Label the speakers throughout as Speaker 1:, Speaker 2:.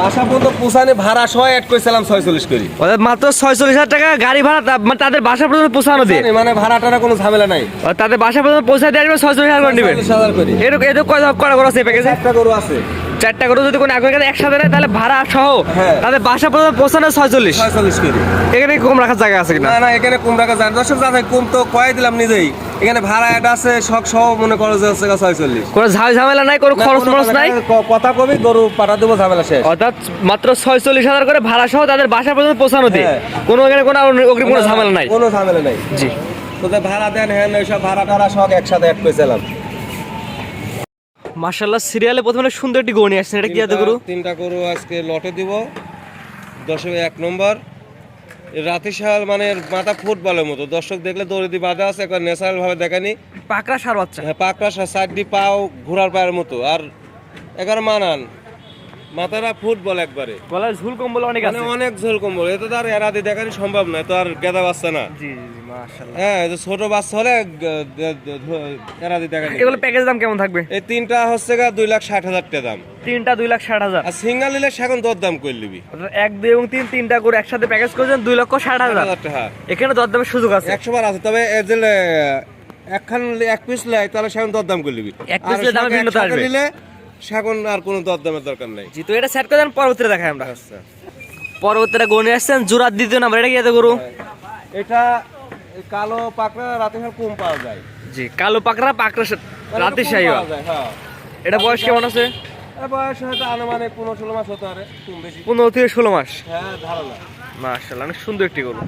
Speaker 1: বাসা পর্যন্ত পুষানে ভাড়া সহ অ্যাড করেছিলাম ছয়চল্লিশ করি।
Speaker 2: অর্থাৎ মাত্র ছয়চল্লিশ হাজার টাকা গাড়ি ভাড়া তা- মানে তাদের বাসা পর্যন্ত পৌঁছানো দিয়ে।
Speaker 1: মানে ভাড়া টাড়া কোনো ঝামেলা নাই।
Speaker 2: তাদের বাসা পর্যন্ত পৌঁছা দিয়ে আসবে ছয়চল্লিশ হাজার করে নেবেন।
Speaker 1: ছয়চল্লিশ হাজার করে।
Speaker 2: এরকম এরকম কয় করা করা আছে প্যাকেজে
Speaker 1: একটা গরু আছে।
Speaker 2: চারটা করে যদি কোনো একবার একসাথে নেয় তাহলে ভাড়া সহ
Speaker 1: হ্যাঁ।
Speaker 2: তাদের বাসা পর্যন্ত পৌঁছানো ছয়চল্লিশ।
Speaker 1: ছয়চল্লিশ করি
Speaker 2: এখানে কম রাখার জায়গা আছে কিনা?
Speaker 1: না না এখানে কম টাকা জান দর্শক যাতে কম তো কয়ে দিলাম নিজেই। এখানে ভাড়া অ্যাড আছে শখ সহ মনে করো যে হচ্ছে ছয়চল্লিশ।
Speaker 2: কোনো ঝাল ঝামেলা নাই কোনো খরচ মরচ নাই।
Speaker 1: কথা কবি গরু পাঠা দেবো ঝামেলা শেষ।
Speaker 2: অর্থাৎ মাত্র ছয়চল্লিশ হাজার করে ভাড়া সহ তাদের বাসা পর্যন্ত পৌঁছানো দিয়ে।
Speaker 1: হ্যাঁ।
Speaker 2: কোনো এখানে কোনো অগ্রিম কোনো ঝামেলা নাই।
Speaker 1: কোনো ঝামেলা নাই।
Speaker 2: জি।
Speaker 1: তোদের ভাড়া দেন হ্যাঁ ওইসব ভাড়া টাড়া সব একসাথে অ্যাড করেছিলাম
Speaker 2: মার্শাল্লাহ সিরিয়ালে প্রথমে সুন্দর একটি গণি আসছেন। এটা কি জাতের গরু
Speaker 1: তিনটা- গরু আজকে লটে দিব। দশমে এক নম্বর। রাতে শাল মানে মাথা ফুটবলের মতো। দর্শক দেখলে দৌড়ি বাধা আছে একবার ন্যাচারাল ভাবে দেখানি
Speaker 2: পাকরা সার বাচ্চা।
Speaker 1: হ্যাঁ পাকড়া সাইডটি পাও ঘোড়ার পায়ের মতো। আর এগারো মানান। মাথাটা ফুটবল একবারে।
Speaker 2: গলার ঝুল কম্বল অনেক
Speaker 1: মানে
Speaker 2: আছে।
Speaker 1: অনেক ঝোল কম্বল। এ তো তার এরাদি দেখানি সম্ভব নয় তো আর গেদা বাচ্চা না।
Speaker 2: জি জি মার্শাল্লাহ
Speaker 1: হ্যাঁ ছোট বাচ্চা হলে এরাদি দেখানি
Speaker 2: এগুলো প্যাকেজ দাম কেমন থাকবে?
Speaker 1: এই তিনটা হচ্ছে গা দুই লাখ ষাট হাজার টাকা দাম।
Speaker 2: তিনটা দুই লাখ ষাট হাজার।
Speaker 1: আর সিঙ্গেল নিলে সেখন দর দাম করে নিবি।
Speaker 2: অর্থাৎ এক দুই এবং তিন তিনটা করে একসাথে প্যাকেজ করেছেন দুই লক্ষ ষাট হাজার।
Speaker 1: টাকা।
Speaker 2: এখানে দরদামের সুযোগ আছে।
Speaker 1: একশো বার আছে তবে এ যে একখান এক পিস লেয় তাহলে সেখন দর দাম করে নিবি।
Speaker 2: এক
Speaker 1: আর
Speaker 2: নিলে দামে ভিন্নতা আসবে।
Speaker 1: সেখন আর কোনো দর দামের দরকার নেই।
Speaker 2: জি তো এটা সেট করে দেন পরবর্তীতে দেখাই আমরা।
Speaker 1: আচ্ছা।
Speaker 2: পরবর্তীতে গণে আসছেন জোড়ার দ্বিতীয় নাম্বার এটা কি আছে গরু?
Speaker 1: এটা কালো পাকড়া রাতে সব কম পাওয়া যায়।
Speaker 2: জি কালো পাকড়া পাকড়া রাতে
Speaker 1: যায়, হ্যাঁ।
Speaker 2: এটা বয়স কেমন আছে?
Speaker 1: বয়স হয়তো আনুমানিক পনেরো ষোলো মাস হতে পারে
Speaker 2: পনেরো থেকে ষোলো মাস?
Speaker 1: হ্যাঁ ধারণা।
Speaker 2: মার্শাল্লাহ অনেক সুন্দর একটি গরু।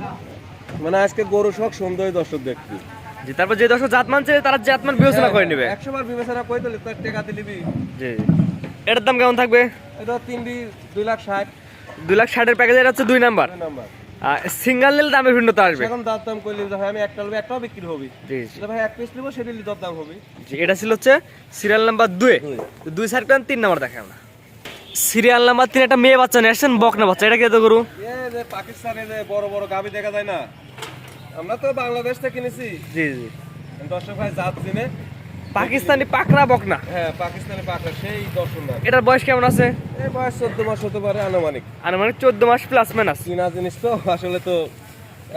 Speaker 1: মানে আজকে গরু শখ সুন্দরী দর্শক দেখবি
Speaker 2: জি তারপর যে দর্শক জাত মানছে তারা জাত মান বিবেচনা করে নেবে।
Speaker 1: একশো বার বিবেচনা করে দিলে তার টাকা দিলিবি
Speaker 2: জি। এটার দাম কেমন থাকবে?
Speaker 1: এটা তিনটি দুই লাখ ষাট।
Speaker 2: দুই লাখ ষাটের প্যাকেজ এটা হচ্ছে দুই নাম্বার।
Speaker 1: নাম্বার।
Speaker 2: সিঙ্গেল নিলে দামের ভিন্নতা আসবে।
Speaker 1: এখন দাম দাম করলি ভাই আমি একটা নেব একটাও বিক্রি হবি।
Speaker 2: জি
Speaker 1: তো ভাই এক পিস নেব সেটি দর দাম হবে।
Speaker 2: জি এটা ছিল হচ্ছে সিরিয়াল নাম্বার দুই।
Speaker 1: দুই।
Speaker 2: তো দুই সাইড তিন নাম্বার দেখে আমরা সিরিয়াল নাম্বার তিন একটা মেয়ে বাচ্চা নিয়ে আসছেন বকনা বাচ্চা। এটা কি এত গরু?
Speaker 1: এ যে পাকিস্তানে যে বড় বড় গাবি দেখা যায় না? আমরা তো বাংলাদেশ থেকে কিনেছি
Speaker 2: জি জি।
Speaker 1: দর্শক ভাই জাত চিনে
Speaker 2: পাকিস্তানি পাকড়া বকনা।
Speaker 1: হ্যাঁ পাকিস্তানি পাকড়া সেই দর্শন না
Speaker 2: এটার বয়স কেমন আছে?
Speaker 1: এই বয়স চোদ্দ মাস হতে পারে আনুমানিক।
Speaker 2: আনুমানিক মানে চোদ্দ মাস প্লাস মাইনাস
Speaker 1: চীনা জিনিস তো আসলে তো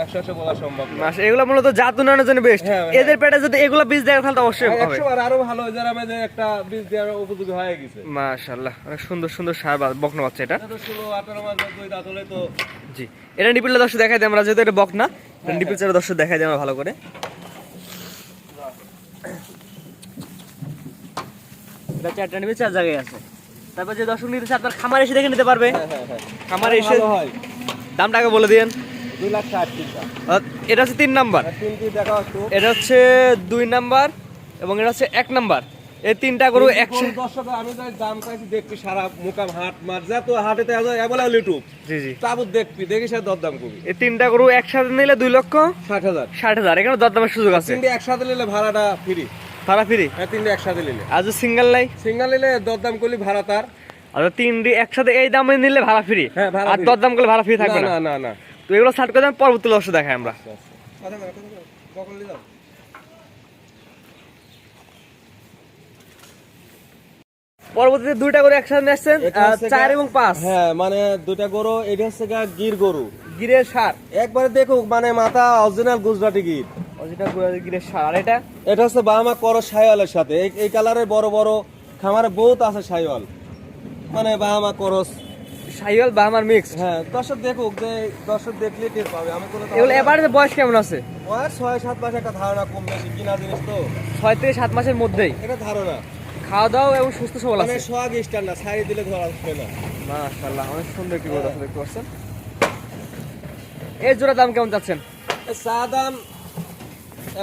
Speaker 1: একশো একশো বলা সম্ভব
Speaker 2: মাস এগুলো মূলত জাত উন্নয়নের জন্য বেস্ট
Speaker 1: হ্যাঁ, হ্যাঁ।
Speaker 2: এদের পেটে যদি এগুলো বীজ দেয় তাহলে অবশ্যই হবে।
Speaker 1: একশো বার আরও ভালো যারা আমাদের একটা বীজ দেওয়ার উপযোগী হয়ে গেছে।
Speaker 2: মাশাআল্লাহ অনেক সুন্দর সুন্দর সার বকনা বাচ্চা এটা।
Speaker 1: এটা তো ষোলো আঠারো মাস দুই দাঁত হলে তো
Speaker 2: জি এটা নিপিলটা দর্শক দেখাই দিই আমরা যেহেতু এটা বকনা নিপিল চারা দর্শক দেখাই দিই আমরা ভালো করে। এটা চারটা নিবে চার জায়গায় আছে। তারপর যে দর্শক নিতে আপনার খামার এসে দেখে নিতে পারবে। খামারে এসে
Speaker 1: হয়।
Speaker 2: বলে দিন এটা হচ্ছে তিন নাম্বার। এটা হচ্ছে দুই নাম্বার এবং এটা হচ্ছে এক নাম্বার। এই তিনটা গরু একশো
Speaker 1: দর্শক আমি দাম পাইছি দেখবি সারা মুকাম হাট মার। যা তো হাটেতে এবার ইউটিউব
Speaker 2: জি জি।
Speaker 1: তাবুত দেখবি দেখি সে দরদাম করবি।
Speaker 2: এই তিনটা গরু একসাথে নিলে দুই লক্ষ
Speaker 1: ষাট হাজার।
Speaker 2: ষাট হাজার। এখানে দরদামের সুযোগ আছে।
Speaker 1: তিনটি একসাথে নিলে ভাড়াটা ফ্রি
Speaker 2: ভাড়া ফ্রি
Speaker 1: হ্যাঁ তিনটি একসাথে নিলে।
Speaker 2: যদি সিঙ্গেল নাই?
Speaker 1: সিঙ্গেল নিলে দরদাম করলি ভাড়া তার।
Speaker 2: আর তিনটি একসাথে এই দামে নিলে ভাড়া ফ্রি
Speaker 1: হ্যাঁ,
Speaker 2: আর দরদাম করলে ভাড়া ফ্রি থাকবে
Speaker 1: না
Speaker 2: না
Speaker 1: না।
Speaker 2: তো এগুলো সার্ট করে দেন পরবর্তী দেখাই আমরা।
Speaker 1: আচ্ছা, যাও?
Speaker 2: পরবর্তীতে দুইটা করে একসাথে নিয়ে আসছেন
Speaker 1: এটা
Speaker 2: আহ,
Speaker 1: হচ্ছে
Speaker 2: চার এবং পাঁচ।
Speaker 1: হ্যাঁ মানে দুইটা গরু এটা হচ্ছে গির গরু।
Speaker 2: গিরের সার।
Speaker 1: একবারে দেখুক মানে মাথা অরিজিনাল গুজরাটি গির।
Speaker 2: যেটা গিরের সার। আর এটা?
Speaker 1: এটা হচ্ছে বাহামা করো সাইওয়ালের সাথে। এই- এই কালারের বড় বড় খামারে বহুত আছে সাইওয়াল মানে বাহামা করস
Speaker 2: সাইওয়াল বা আমার মিক্স
Speaker 1: হ্যাঁ দর্শক দেখুক যে দর্শক দেখলে টের পাবে। আমি কোনো
Speaker 2: এগুলো এবারে বয়স কেমন আছে?
Speaker 1: বয়স ছয় সাত মাস একটা ধারণা কম বেশি কিনা জিনিস তো?
Speaker 2: ছয় থেকে সাত মাসের মধ্যেই?
Speaker 1: এটা ধারণা।
Speaker 2: খাওয়া দাওয়া এবং সুস্থ সবল
Speaker 1: মানে
Speaker 2: আছে।
Speaker 1: সোয়াগ স্টার না দিলে ধরা আসবে না।
Speaker 2: মাশাআল্লাহ অনেক সুন্দর কি কথা দেখতে পাচ্ছেন। এই জোড়া দাম কেমন চাচ্ছেন
Speaker 1: এই চা দাম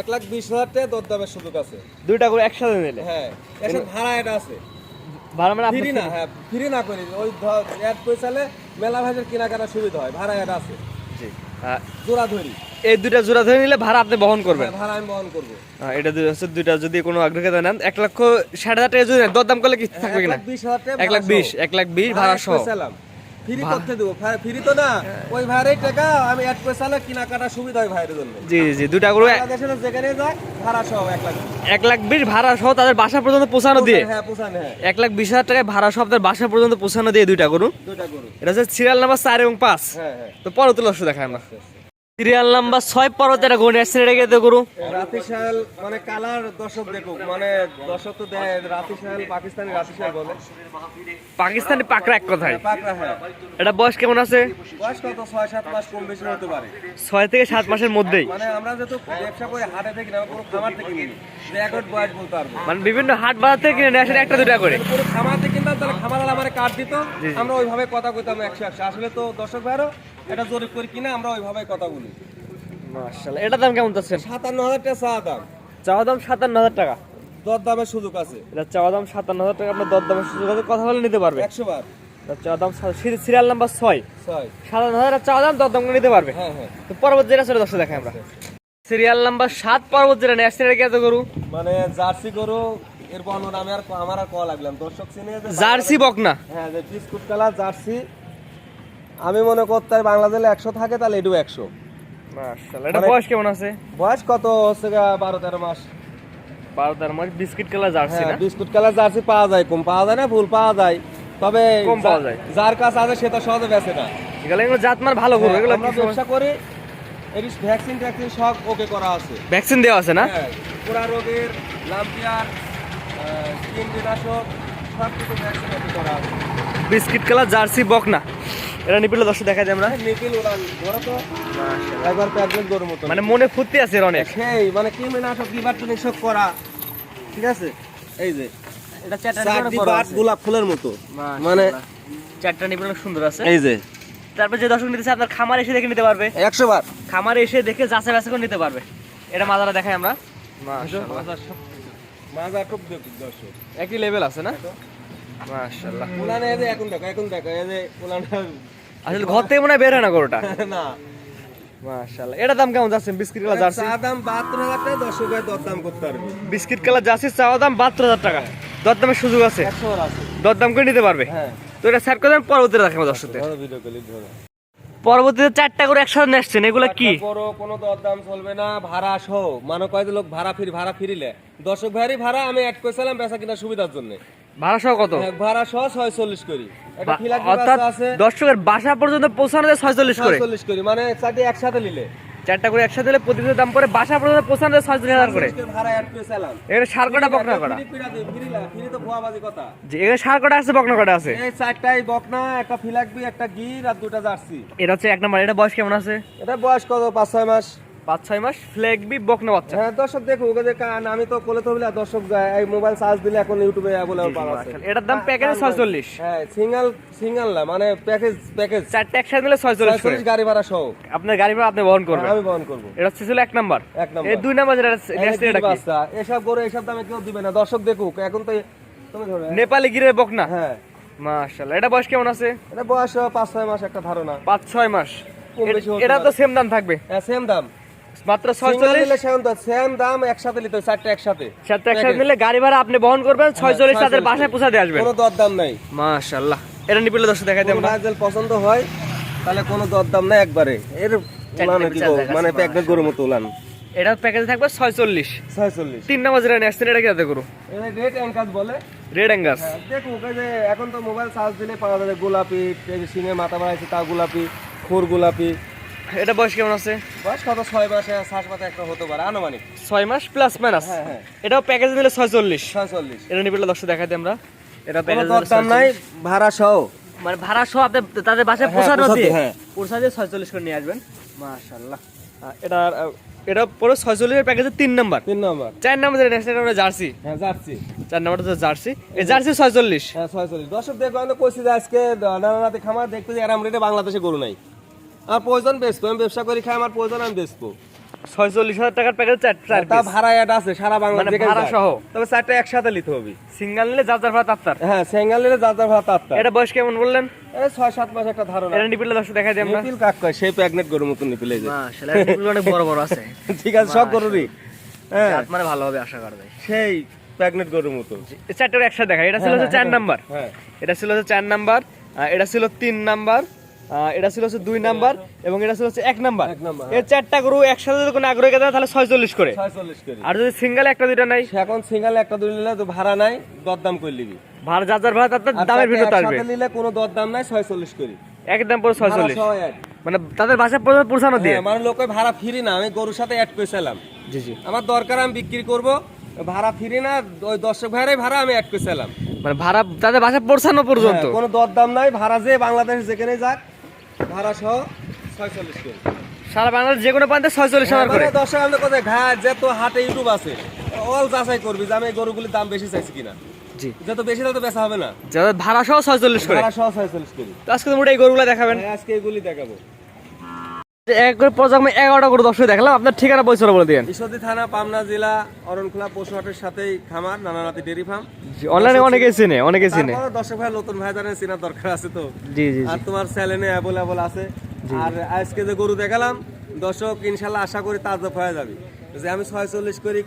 Speaker 1: এক লাখ বিশ হাজার টাকা দর দামের সুযোগ আছে।
Speaker 2: দুইটা করে একসাথে নিলে?
Speaker 1: হ্যাঁ ভাড়া এটা আছে।
Speaker 2: ভাড়া মানে
Speaker 1: ফ্রি না হ্যাঁ ফ্রি না করি। ওই এক পয়সালে মেলা ভাজের কেনাকাটা সুবিধা হয় ভাড়া এটা আছে।
Speaker 2: জি
Speaker 1: জোড়া ধরি।
Speaker 2: এই দুইটা জোড়া ধরে নিলে ভাড়া আপনি বহন করবেন?
Speaker 1: হ্যাঁ, ভাড়া আমি বহন করব।
Speaker 2: এটা হচ্ছে দুইটা যদি কোনো আগ্রহীতা নেন এক লক্ষ ষাট হাজার টাকা যদি দরদাম করলে কি থাকবে কিনা? এক লাখ বিশ এক লাখ বিশ ভাড়া সহ।
Speaker 1: ফ্রি করতে দেবো। ফ্রি তো না। ওই ভাইয়ের টাকা আমি এক পয়সা কেনাকাটা সুবিধা হয় ভাইয়ের জন্য।
Speaker 2: জি জি দুটা গরু
Speaker 1: বাংলাদেশের যেখানে যায় ভাড়া সহ এক লাখ
Speaker 2: এক লাখ বিশ ভাড়া সহ তাদের বাসা পর্যন্ত পৌঁছানো দিয়ে।
Speaker 1: হ্যাঁ পৌঁছানো হ্যাঁ।
Speaker 2: এক লাখ বিশ হাজার টাকায় ভাড়া সহ তাদের বাসা পর্যন্ত পৌঁছানো দিয়ে দুইটা গরু। এটা হচ্ছে সিরিয়াল নাম্বার চার এবং পাঁচ।
Speaker 1: হ্যাঁ হ্যাঁ।
Speaker 2: তো পরে তুলে আসলে দেখায় আমরা সিরিয়াল নাম্বার ছয় পরতে একটা গরু এসছে রেখে তো গরু।
Speaker 1: রাতিশাল মানে কালার দর্শক দেখুক মানে দর্শক তো দেয় রাতিশাল পাকিস্তানি রাতিশাল বলে।
Speaker 2: পাকিস্তানি পাকড়া এক কথায়।
Speaker 1: পাকড়া হ্যাঁ।
Speaker 2: এটা বয়স কেমন আছে?
Speaker 1: বয়স কত? ছয় সাত মাস কম বেশি হতে পারে।
Speaker 2: ছয় থেকে সাত মাসের মধ্যেই।
Speaker 1: মানে আমরা যেহেতু ব্যবসা করে হাটে থেকে না কোনো খামার থেকে কিনি। একট বয়স বলতে পারব।
Speaker 2: মানে বিভিন্ন হাট বাজার থেকে কিনে আসেন একটা দুটা করে।
Speaker 1: পুরো খামার থেকে কিনতাম তাহলে খামার আমার কার্ড দিত। আমরা ওইভাবে কথা কইতাম একশো একশো। আসলে তো দর্শক ভাইরও এটা জরিপ করে কিনে আমরা ওইভাবে কথা বলি।
Speaker 2: মাশাআল্লাহ। এটা দাম কেমন
Speaker 1: সাতান্ন হাজার টাকা চা দাম।
Speaker 2: চাওয়া দাম সাতান্ন হাজার টাকা।
Speaker 1: দর দামের সুযোগ আছে।
Speaker 2: এটা চাওয়া দাম সাতান্ন হাজার টাকা আপনার দর দামের সুযোগ আছে কথা বলে নিতে পারবে।
Speaker 1: একশো বার।
Speaker 2: এটা চাওয়া দাম সিরিয়াল নাম্বার ছয়।
Speaker 1: ছয়।
Speaker 2: সাতান্ন হাজার চাওয়া দাম দর দাম করে নিতে পারবে।
Speaker 1: হ্যাঁ হ্যাঁ।
Speaker 2: তো পরবর্তী যেটা চলে দর্শক দেখেন আমরা। সিরিয়াল নাম্বার সাত পরবর্তী যেটা নেক্সট এটা কত গরু?
Speaker 1: মানে জার্সি গরু এর বর্ণনা আমি আর আমার আর কল লাগলাম। দর্শক চিনে যে
Speaker 2: জার্সি বকনা।
Speaker 1: হ্যাঁ যে বিস্কুট কালার জার্সি আমি মনে করতে বাংলাদেশে একশো থাকে তাহলে এটু একশো।
Speaker 2: মাশাআল্লাহ এটা
Speaker 1: মানে-
Speaker 2: বয়স কেমন আছে?
Speaker 1: বয়স কত হচ্ছে গা? বারো তেরো মাস।
Speaker 2: বারো তেরো মাস বিস্কিট কালার জার্সি
Speaker 1: হ্যাঁ
Speaker 2: না?
Speaker 1: বিস্কুট কালার জার্সি পাওয়া যায় কম পাওয়া যায় না ভুল পাওয়া যায়। তবে
Speaker 2: কম পাওয়া যায়।
Speaker 1: যার কাছে আছে সে তো সহজে বেচে না।
Speaker 2: এগুলো এগুলো জাতমান ভালো গরু এগুলো
Speaker 1: আমরা ব্যবসা করি এর ভ্যাকসিন ট্যাকসিন সব ওকে করা আছে।
Speaker 2: ভ্যাকসিন দেওয়া আছে না?
Speaker 1: হ্যাঁ পুরা রোগের লাম্পিয়ার স্কিন বিনাশক সব কিছু ভ্যাকসিন করা আছে।
Speaker 2: বিস্কিট জার্সি বকনা। এটা নিপিলে দর্শক দেখা যায় আমরা।
Speaker 1: নিপিল ধরো তো। একবার প্যাকেট গরুর মতো
Speaker 2: মানে মনে ফুর্তি আছে এর অনেক।
Speaker 1: সেই মানে সব করা। ঠিক আছে? এই যে
Speaker 2: এটা
Speaker 1: বাট গোলাপ ফুলের মতো। মানে
Speaker 2: চারটা নিপিল সুন্দর আছে।
Speaker 1: এই যে।
Speaker 2: তারপর যে দর্শক নিতে চায় আপনার খামার এসে দেখে নিতে পারবে।
Speaker 1: একশো বার।
Speaker 2: খামারে এসে দেখে যাচাই বাছাই করে নিতে পারবে। এটা মাজারা দেখাই আমরা।
Speaker 1: মাজা খুব দর্শক।
Speaker 2: একই লেভেল আছে না? মাশাআল্লাহ।
Speaker 1: উলানে এই যে এখন দেখো এখন দেখো এই যে উলানে
Speaker 2: আসলে ঘর থেকে মনে বের হয় না গরুটা?
Speaker 1: না।
Speaker 2: মাশাআল্লাহ। এটা দাম কেমন যাচ্ছে? Biscuit colour jersey?
Speaker 1: চা দাম বাহাত্তর হাজার টাকা দর্শক ভাই করতে পারবে।
Speaker 2: বিস্কিট কালার জার্সি চাওয়া দাম বাহাত্তর হাজার টাকা। দরদামের সুযোগ আছে?
Speaker 1: একশো বার আছে।
Speaker 2: দরদাম করে নিতে পারবে?
Speaker 1: হ্যাঁ।
Speaker 2: তো এটা স্যার করে পরবর্তীতে দর্শকদের। চারটা করে একসাথে নিয়ে আসছেন এগুলো কি?
Speaker 1: বড় কোনো দরদাম চলবে না ভাড়া সহ। মানে কয়েক লোক ভাড়া ফিরি ভাড়া ফিরিলে। দর্শক ভাইয়েরই ভাড়া আমি অ্যাড করেছিলাম বেচা কিনা সুবিধার জন্য।
Speaker 2: ভাড়া সহ কত?
Speaker 1: হ্যাঁ, ভাড়া সহ ছয় চল্লিশ করি
Speaker 2: অর্থাৎ দর্শকের বাসা পর্যন্ত পৌঁছানো যায় ছয়চল্লিশ করে।
Speaker 1: করি মানে চারটি একসাথে নিলে।
Speaker 2: চারটা করে একসাথে দিলে প্রতিদিনের দাম করে বাসা পর্যন্ত পৌঁছানো যায় ছয়চল্লিশ হাজার করে। এখানে সার কটা বকনা যে এখানে সার কটা আছে বকনা কটা আছে?
Speaker 1: এই চারটাই বকনা একটা ফিলাকবি একটা গির আর দুটা জার্সি।
Speaker 2: এটা হচ্ছে এক নম্বর এটা বয়স কেমন আছে?
Speaker 1: এটা বয়স কত? পাঁচ ছয় মাস।
Speaker 2: পাঁচ ছয় মাস বকনা বাচ্চা।
Speaker 1: হ্যাঁ দর্শক দেখো ওকে যে কান আমি তো কোলে তো বলে দর্শক এই মোবাইল চার্জ দিলে এখন ইউটিউবে বলে পাওয়া আছে
Speaker 2: এটার দাম প্যাকেজে ছয়চল্লিশ।
Speaker 1: হ্যাঁ সিঙ্গেল সিঙ্গেল না মানে প্যাকেজ প্যাকেজ
Speaker 2: চারটে একসাথে নিলে ছয়চল্লিশ করে।
Speaker 1: গাড়ি ভাড়া সহ।
Speaker 2: আপনার গাড়ি ভাড়া আপনি বহন করবেন।
Speaker 1: আমি বহন করব।
Speaker 2: এটা হচ্ছে ছিল এক নাম্বার।
Speaker 1: এক নম্বর।
Speaker 2: এই দুই নাম্বার যেটা
Speaker 1: এই
Speaker 2: এটা কি?
Speaker 1: এসব গরু এসব দামে কেউ দিবে না। দর্শক দেখুক এখন তো তুমি ধরো
Speaker 2: নেপালি গিরের বকনা।
Speaker 1: হ্যাঁ।
Speaker 2: মাশাআল্লাহ। এটা বয়স কেমন আছে?
Speaker 1: এটা বয়স পাঁচ ছয় মাস একটা ধারণা।
Speaker 2: পাঁচ ছয় মাস।
Speaker 1: কম
Speaker 2: এটা তো সেম দাম থাকবে।
Speaker 1: হ্যাঁ সেম দাম।
Speaker 2: মাত্র
Speaker 1: সিঙ্গেল
Speaker 2: ছয়চল্লিশ?
Speaker 1: নিলে সেম দাম একসাথে নিতে চারটে একসাথে।
Speaker 2: সাথে একসাথে নিলে গাড়ি ভাড়া আপনি বহন করবেন ছয়চল্লিশ তাদের বাসায় পৌঁছা আসবেন।
Speaker 1: কোনো দর নাই।
Speaker 2: মাশাআল্লাহ। এটা নিপিলে দর্শক দেখাই দিই
Speaker 1: কোনো
Speaker 2: আমরা।
Speaker 1: ভাই যদি পছন্দ হয় তাহলে কোনো দর নাই একবারে। এর উলান কি
Speaker 2: বিচার
Speaker 1: গো,
Speaker 2: দেখা
Speaker 1: মানে প্যাকেট গরুর মতো উলান।
Speaker 2: এটা প্যাকেজে থাকবে ছয়চল্লিশ।
Speaker 1: ছয়চল্লিশ।
Speaker 2: তিন নাম্বার যেটা আসছেন এটা করু
Speaker 1: এটা বলে।
Speaker 2: রেড অ্যাঙ্গাস
Speaker 1: দেখুক যে এখন তো মোবাইল চার্জ দিলে পাওয়া যাবে গোলাপি সিংহে মাথা বাড়াইছে তা গোলাপি খোর গোলাপি।
Speaker 2: এটা বয়স কেমন আছে?
Speaker 1: বয়স কত? ছয় মাসে শ্বাস পাতা একটা হতে পারে আনুমানিক।
Speaker 2: ছয় মাস প্লাস মাইনাস
Speaker 1: হ্যাঁ হ্যাঁ।
Speaker 2: এটাও প্যাকেজে দিলে ছয়চল্লিশ।
Speaker 1: ছয়চল্লিশ।
Speaker 2: এটা নিপিলে দর্শক দেখাই দিই আমরা। এটা প্যাকেজে
Speaker 1: নাই ভাড়া সহ।
Speaker 2: মানে ভাড়া সহ আপনি তাদের বাসায়
Speaker 1: হ্যাঁ,
Speaker 2: পৌঁছানো দিয়ে
Speaker 1: হ্যাঁ।
Speaker 2: পৌঁছা দিয়ে ছয়চল্লিশ করে নিয়ে আসবেন। মাশাআল্লাহ। এটা এটা পুরো ছয়চল্লিশের প্যাকেজের তিন নাম্বার
Speaker 1: তিন নম্বর
Speaker 2: চার নাম্বার এটা জার্সি।
Speaker 1: হ্যাঁ জার্সি।
Speaker 2: চার নাম্বারটা হচ্ছে জার্সি। এই জার্সি ছয়চল্লিশ।
Speaker 1: হ্যাঁ ছয়চল্লিশ। দর্শক দেখো আমি তো কইছি যে আজকে নানানাতে খামার দেখতে যে এরাম রেটে বাংলাদেশে গরু নাই। আমার প্রয়োজন বেচবো আমি ব্যবসা করি খাই আমার প্রয়োজন আমি বেচবো।
Speaker 2: ছয়চল্লিশ হাজার টাকার প্যাকেজ চার
Speaker 1: তা ভাড়া এটা আছে সারা
Speaker 2: মানে
Speaker 1: বাংলাদেশে
Speaker 2: ভাড়া সহ?
Speaker 1: তবে চারটা একসাথে নিতে হবে।
Speaker 2: সিঙ্গেল নিলে যার যার ভাড়া তার
Speaker 1: হ্যাঁ সেঙ্গাল নিলে যার যার ভাড়া তার
Speaker 2: এটা বয়স কেমন বললেন?
Speaker 1: এই ছয় সাত মাস একটা ধারণা।
Speaker 2: এটা নিপিলে দর্শক দেখাই দিই আমরা
Speaker 1: নিপিল কাক কয় সেই প্যাগনেট গরুর মতন নিপিল এই যে
Speaker 2: মাশাআল্লাহ নিপিল অনেক বড় বড় আছে।
Speaker 1: ঠিক আছে সব গরুরই। হ্যাঁ।
Speaker 2: মানে ভালো হবে আশা করা যায়।
Speaker 1: সেই প্যাগনেট গরুর মতো
Speaker 2: চারটার একসাথে দেখা এটা ছিল হচ্ছে চার নাম্বার।
Speaker 1: হ্যাঁ।
Speaker 2: এটা ছিল হচ্ছে চার নাম্বার। এটা ছিল তিন নাম্বার। এটা ছিল হচ্ছে দুই নাম্বার এবং এটা ছিল হচ্ছে এক নাম্বার।
Speaker 1: নাম্বার,
Speaker 2: এই চারটা গরু একসাথে যদি কোনো আগ্রহী থাকে তাহলে ছয়চল্লিশ করে। আর যদি সিঙ্গেল একটা দুইটা নাই?
Speaker 1: এখন সিঙ্গেল একটা দুই নিলে তো ভাড়া নাই দরদাম করে নিবি।
Speaker 2: ভাড়া যার যার ভাড়া তার তার দামের আসবে
Speaker 1: নিলে কোনো দরদাম নাই ছয়চল্লিশ করি।
Speaker 2: একদম পুরো ছয়চল্লিশ। মানে তাদের বাসা পর্যন্ত পৌঁছানো দিয়ে।
Speaker 1: হ্যাঁ, মানে লোকে ভাড়া ফ্রি না আমি গরুর সাথে অ্যাড করেছিলাম
Speaker 2: জি জি।
Speaker 1: আমার দরকার আমি বিক্রি করব ভাড়া ফ্রি না ওই দর্শক ভাইরাই ভাড়া আমি অ্যাড করেছিলাম
Speaker 2: মানে ভাড়া তাদের বাসা পৌঁছানো পর্যন্ত।
Speaker 1: হ্যাঁ, কোনো দরদাম নাই ভাড়া যে বাংলাদেশ যেখানে যাক ভাড়া সহ ছয়চল্লিশ করে
Speaker 2: সারা বাংলাদেশ যে কোনো প্রান্তে ছয়চল্লিশ হাজার করে?
Speaker 1: মানে দর্শক আমাদের কোথায় ঘাট যত হাটে ইউটিউব আছে অল যাচাই করবি যে আমি এই গরুগুলির দাম বেশি চাইছি কিনা।
Speaker 2: জি।
Speaker 1: যত বেশি তত বেচা হবে না।
Speaker 2: যাদের ভাড়া সহ ছয়চল্লিশ করে?
Speaker 1: ভাড়া সহ ছয়চল্লিশ করি
Speaker 2: তো আজকে তোমরা এই গরুগুলো দেখাবেন।
Speaker 1: হ্যাঁ, আজকে দেখাবো।
Speaker 2: এক করে এগারোটা গরু দর্শক দেখলাম আপনার ঠিকানা পয়সা বলে দিন
Speaker 1: ঈশ্বরদী থানা পাবনা জেলা অরণখোলা পশু হাটের সাথেই খামার নানা নানানাতি ডেরি ফার্ম।
Speaker 2: অনলাইনে অনেকে চিনে অনেকে চিনে।
Speaker 1: দর্শক ভাই নতুন ভাই জানেন চেনার দরকার আছে তো।
Speaker 2: জি জি
Speaker 1: আর তোমার চ্যানেলে অ্যাভেলেবল আছে। আর আজকে যে গরু দেখালাম দর্শক ইনশাল্লাহ আশা করি তার হয়ে যাবে। যে আমি ছয়চল্লিশ করি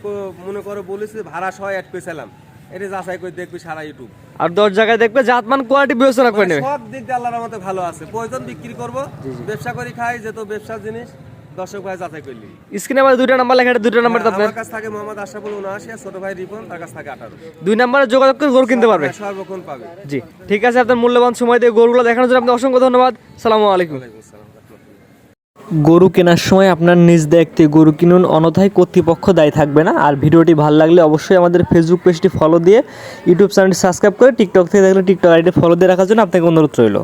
Speaker 1: মনে করো বলেছি ভাড়া ছয় অ্যাড করেছিলাম এটা যাচাই করে দেখবি সারা ইউটিউব
Speaker 2: আর দশ জায়গায় দেখবে জাতমান কোয়ালিটি বিবেচনা করে নেবে।
Speaker 1: সব দিক দিয়ে আল্লাহর মতো ভালো আছে। প্রয়োজন বিক্রি করব ব্যবসা করি খাই যেহেতু ব্যবসার জিনিস। দর্শক ভাই যাচাই করলি।
Speaker 2: স্ক্রিনে আমার দুইটা নাম্বার লেখা দুইটা নাম্বার আপনার
Speaker 1: আমার কাছ থাকে মোহাম্মদ আশরাফুল উনআশি আর ছোট ভাই রিপন তার কাছ থাকে আঠারো।
Speaker 2: দুই নাম্বারে যোগাযোগ করে গরু কিনতে পারবে।
Speaker 1: সর্বক্ষণ পাবে।
Speaker 2: জি ঠিক আছে আপনার মূল্যবান সময় দিয়ে গরুগুলো দেখানোর জন্য আপনার অসংখ্য ধন্যবাদ। সালামু আলাইকুম।
Speaker 1: ওয়ালাইকুম
Speaker 3: গরু কেনার সময় আপনার নিজ দেখতে গরু কিনুন অনথায় কর্তৃপক্ষ দায়ী থাকবে না। আর ভিডিওটি ভালো লাগলে অবশ্যই আমাদের ফেসবুক পেজটি ফলো দিয়ে ইউটিউব চ্যানেলটি সাবস্ক্রাইব করে টিকটক থেকে দেখলে টিকটক আইডি ফলো দিয়ে রাখার জন্য আপনাকে অনুরোধ রইল।